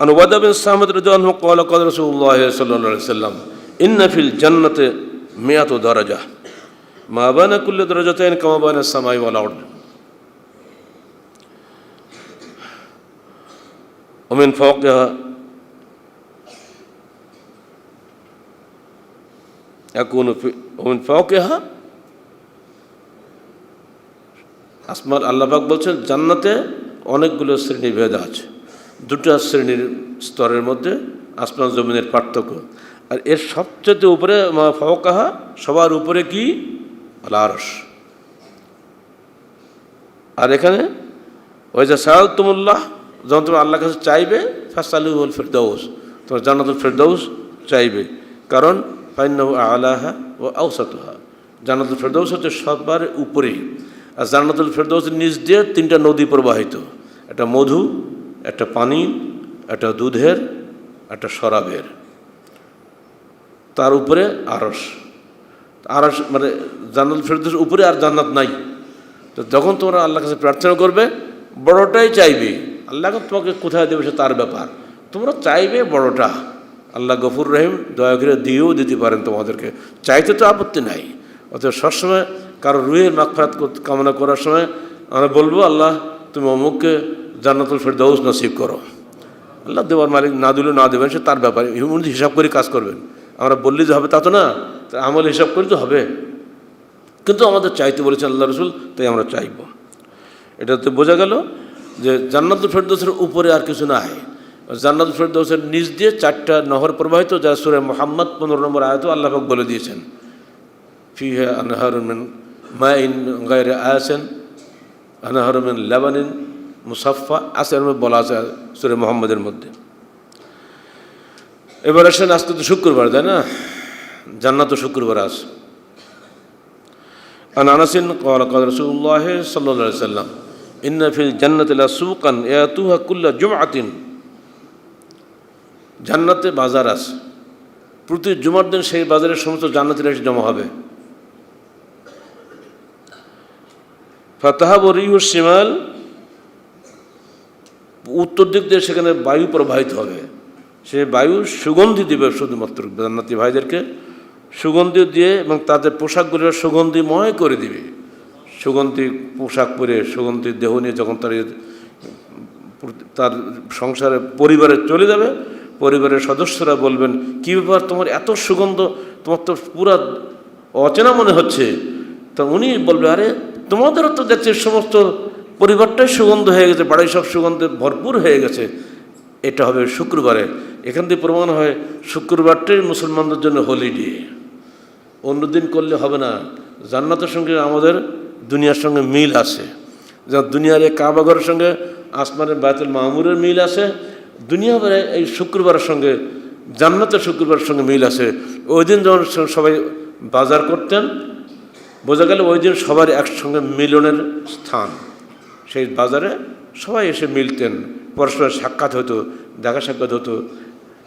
عن عبادة بن الصامت رضي الله عنه قال قال رسول الله صلى الله عليه وسلم إن في الجنة مئة درجة ما بين كل درجتين كما بين السماء والأرض ومن فوقها يكون في ومن فوقها আসমার আল্লাপাক বলছেন জান্নাতে অনেকগুলো শ্রেণীভেদ আছে দুটো শ্রেণির স্তরের মধ্যে আসমান জমিনের পার্থক্য। আর এর সবচেয়ে উপরে ফওকাহা, সবার উপরে কি? আলারস আর এখানে ওই যে সায়াল তুমুল্লাহ যখন তুমি আল্লাহর কাছে চাইবে হল ফেরদৌস তোমার জান্নাতুল ফেরদৌস চাইবে। কারণ ফাইনাহু আলাহা ও আউসাতুহা জান্নাতুল ফেরদৌস হচ্ছে সবার উপরেই। আর জান্নাতুল ফেরদৌস নিচ দিয়ে তিনটা নদী প্রবাহিত। একটা মধু একটা পানি, একটা দুধের, একটা শরাবের। তার উপরে আরস আরস মানে জান্নাতুল ফেরদৌস উপরে আর জান্নাত নাই। তো যখন তোমরা আল্লাহর কাছে প্রার্থনা করবে, বড়টাই চাইবে। আল্লাহ তোমাকে কোথায় দেবে সে তার ব্যাপার। তোমরা চাইবে বড়টা। আল্লাহ গফুর রহিম, দয়া করে দিয়েও দিতে পারেন তোমাদেরকে। চাইতে তো আপত্তি নাই। অতএব সবসময় কারও রুহের কর- কামনা করার সময় আমরা বলব, আল্লাহ, তুমি অমুককে জান্নাতুল ফেরদাউস নসিব করো। আল্লাহ দেওয়ার মালিক না দিলেও না দেবেন, সে তার ব্যাপারে। উনি হিসাব করে কাজ করবেন। আমরা বললে যে হবে তা তো না আমল হিসাব করে তো হবে। কিন্তু আমাদের চাইতে বলেছেন আল্লাহ রসুল, তাই আমরা চাইব। এটাতে বোঝা গেল যে জান্নাতুল ফেরদৌসের উপরে আর কিছু নাই। জান্নাতুল ফেরদৌসের নিচ দিয়ে চারটা নহর প্রবাহিত, যা সুরে মোহাম্মদ পনেরো নম্বর আয়ত আল্লাহাক বলে দিয়েছেন। ফিহে আনহারুমিন মাইন গায়রে আয়াসেন আনহারুমিন লেবানিন মুসাফা আছে এর মধ্যে বলা আছে সুরে মোহাম্মদের মধ্যে এবার আসেন আজকে তো শুক্রবার তাই না জান্নাত শুক্রবার আছে عن انس قال قال رسول الله صلى الله عليه وسلم ان في الجنه لسوقا ياتوها كل جمعه জান্নাতে বাজার আছে প্রতি জুমার দিন সেই বাজারের সমস্ত জান্নাতের এসে জমা হবে ফাতাহাব রিহু সিমাল উত্তর দিক দিয়ে সেখানে বায়ু প্রবাহিত হবে। সে বায়ু সুগন্ধি দিবে শুধুমাত্র জান্নাতি ভাইদেরকে। সুগন্ধি দিয়ে এবং তাদের পোশাকগুলো সুগন্ধিময় করে দিবে। সুগন্ধি পোশাক পরে সুগন্ধি দেহ নিয়ে যখন তার তার সংসারে পরিবারে চলে যাবে, পরিবারের সদস্যরা বলবেন, কী ব্যাপার তোমার এত সুগন্ধ? তোমার তো পুরা অচেনা মনে হচ্ছে। তা উনি বলবে, আরে তোমাদেরও তো দেখছি সমস্ত পরিবারটাই সুগন্ধ হয়ে গেছে, বাড়ির সব সুগন্ধে ভরপুর হয়ে গেছে। এটা হবে শুক্রবারে। এখান থেকে প্রমাণ হয়, শুক্রবারটাই মুসলমানদের জন্য হলিডে অন্যদিন করলে হবে না। জান্নাতের সঙ্গে আমাদের দুনিয়ার সঙ্গে মিল আছে। যেমন দুনিয়ার এই কাবাগরের সঙ্গে, আসমানের বায়তুল মামুরের মিল আছে। দুনিয়াভরে এই শুক্রবারের সঙ্গে, জান্নাতের শুক্রবারের সঙ্গে মিল আছে। ওই দিন যখন সবাই বাজার করতেন, বোঝা গেল ওই দিন সবার একসঙ্গে মিলনের স্থান। সেই বাজারে সবাই এসে মিলতেন পরস্পর সাক্ষাৎ হতো, দেখা সাক্ষাৎ হতো।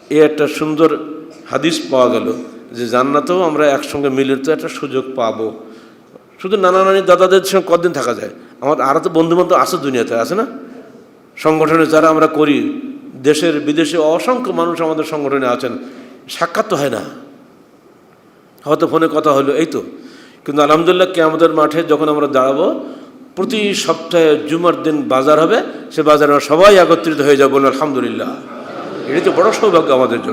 এ একটা সুন্দর হাদিস পাওয়া গেল যে জান্নাতেও আমরা একসঙ্গে মিলের তো একটা সুযোগ পাব। শুধু নানা নানি দাদাদের সঙ্গে কদিন থাকা যায়? আমার আরও তো বন্ধুবান্ধব আছে দুনিয়াতে, আছে না? সংগঠনে যারা আমরা করি, দেশের, বিদেশে অসংখ্য মানুষ আমাদের সংগঠনে আছেন, সাক্ষাৎ তো হয় না। হয়তো ফোনে কথা হলো, এই তো। কিন্তু আলহামদুলিল্লাহ কে আমাদের মাঠে যখন আমরা দাঁড়াবো প্রতি সপ্তাহে জুমার দিন বাজার হবে, সে বাজারে সবাই একত্রিত হয়ে যাব আলহামদুলিল্লাহ। এটা তো বড় সৌভাগ্য আমাদের জন্য।